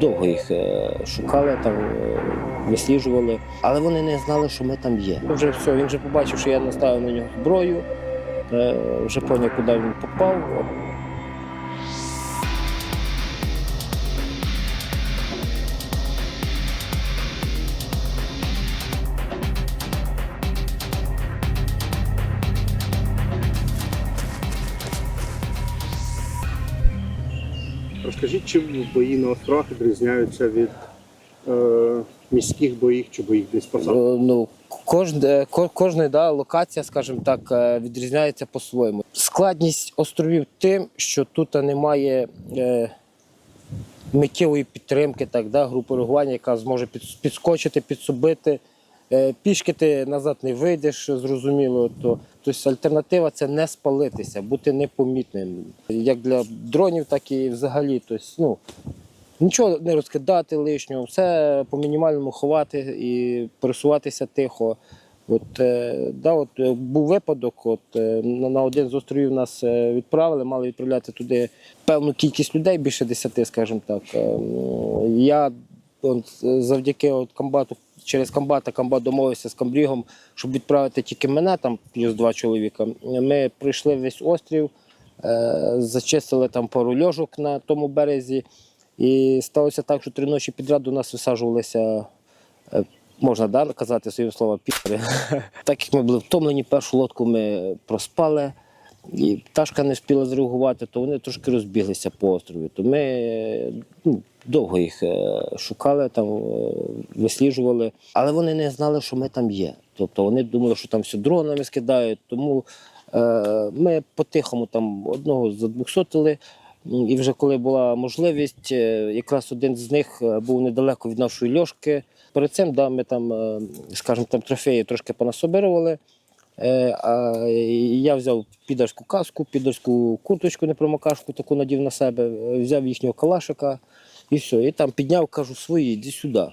довго їх е, шукали, там е, висліджували, але вони не знали, що ми там є. Вже все, він вже побачив, що я наставив на нього зброю, е, вже поняв, куди він попав. Розкажіть, чим бої на островах відрізняються від е, міських боїв чи боїв десь Е, поза? Ну, кожна, кожна да, локація, скажімо так, е, відрізняється по-своєму. Складність островів тим, що тут немає е, миттєвої підтримки, так, да, групи реагування, яка зможе підскочити, підсобити. Е, пішки ти назад не вийдеш, зрозуміло. То, тобто альтернатива це не спалитися, бути непомітним. Як для дронів, так і взагалі. Тобто, ну, Нічого не розкидати лишнього, все по мінімальному ховати і пересуватися тихо. От, е, да, от, е, був випадок, от, на, на один з островів нас відправили, мали відправляти туди певну кількість людей, більше десяти, скажімо так. Е, м, Я от, завдяки от, комбату, через комбата, комбат домовився з комбрігом, щоб відправити тільки мене, там плюс два чоловіка. Ми пройшли весь острів, е, зачистили там пару льожок на тому березі. І сталося так, що три ночі підряд до нас висаджувалися, е, можна да, казати своїм словом, піри. Так як ми були втомлені, першу лодку ми проспали, і пташка не встигла зреагувати, то вони трошки розбіглися по острові. То ми ну, довго їх е, шукали, там, е, висліджували, але вони не знали, що ми там є. Тобто вони думали, що там все дронами скидають. Тому е, ми по-тихому там одного задвухсотили. М, І вже коли була можливість, е, якраз один з них був недалеко від нашої льошки. Перед цим да, ми там, скажімо, там трофеї трошки понасобирували. Е, я взяв підарську каску, підарську курточку, непромокашку, таку надів на себе, взяв їхнього калашика і все. І там підняв, кажу, свої, йди сюди.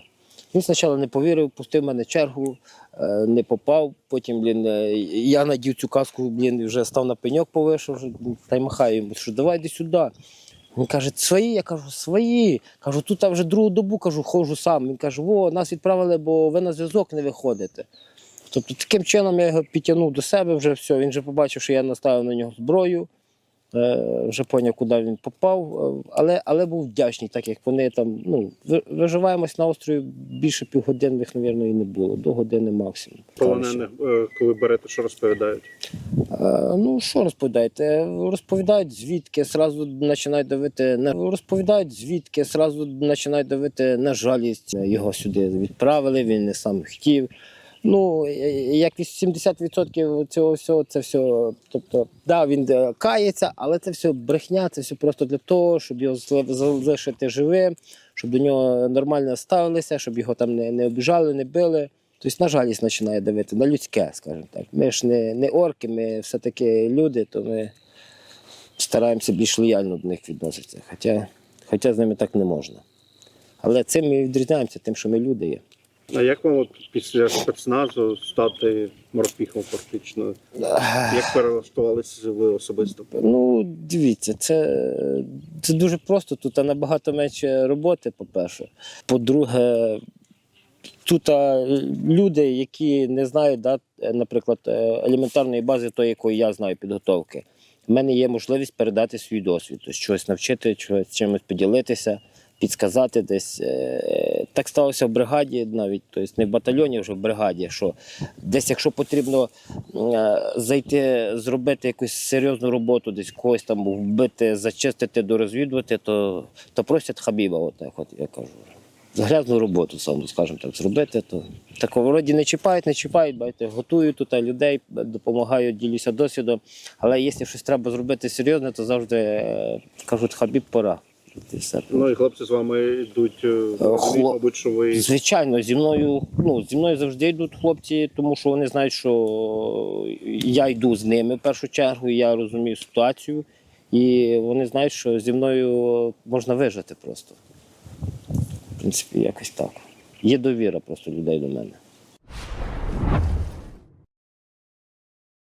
Він спочатку не повірив, пустив мене чергу, е, не попав. Потім, блін, е, я надів цю каску, блін, вже став на пеньок повишив, та й махаю йому, що давай йди сюди. Він каже, свої, я кажу, свої. Кажу, тут вже другу добу кажу, ходжу сам. Він каже, о, нас відправили, бо ви на зв'язок не виходите. Тобто таким чином я його підтягнув до себе, вже все. Він вже побачив, що я наставив на нього зброю, е, вже поняв, куди він попав. Але, але був вдячний, так як вони там ну, виживаємось на острові більше півгодинних, мабуть, і не було, до години максимум. Полонених, е, коли берете, що розповідають? Е, Ну, що розповідаєте? Розповідають звідки, зразу починають давити на розповідають звідки, зразу починають давити на жалість. Його сюди відправили, він не сам хотів. Ну, е, як 70% цього всього, це все. Тобто, да, він е, кається, але це все брехня, це все просто для того, щоб його залишити живим, щоб до нього нормально ставилися, щоб його там не, не обіжали, не били. Тобто на жалість починає давити, на людське, скажімо так. Ми ж не, не орки, ми все-таки люди, то ми стараємося більш лояльно до них відноситися. Хоча, хоча з ними так не можна. Але цим ми відрізняємося, тим, що ми люди є. А як вам от після спецназу стати морпіхом фактично? Як перелаштувалися ви особисто? Ну, дивіться, це, це дуже просто. Тут набагато менше роботи, по-перше. По-друге, тут люди, які не знають, да, наприклад, е, елементарної бази, тої, якої я знаю підготовки. в мене є можливість передати свій досвід, тобто щось навчити, чимось поділитися, підсказати десь. Е, Так сталося в бригаді навіть, тобто не в батальйоні, вже в бригаді. Що десь, якщо потрібно е, зайти, зробити якусь серйозну роботу, десь когось там вбити, зачистити, дорозвідувати, то, то просять хабіба, отак, от я кажу. Грязну роботу, саме, скажімо так, зробити, то такого вроді не чіпають, не чіпають, бачите, готую тут людей, допомагають, ділюся досвідом. Але якщо щось треба зробити серйозне, то завжди е, кажуть, хабіб пора. Ну і хлопці з вами йдуть, е, хлоп- мабуть, що ви Звичайно, зі мною, ну, зі мною завжди йдуть хлопці, тому що вони знають, що я йду з ними в першу чергу, я розумію ситуацію. І вони знають, що зі мною можна вижити просто. В принципі, якось так. Є довіра просто людей до мене.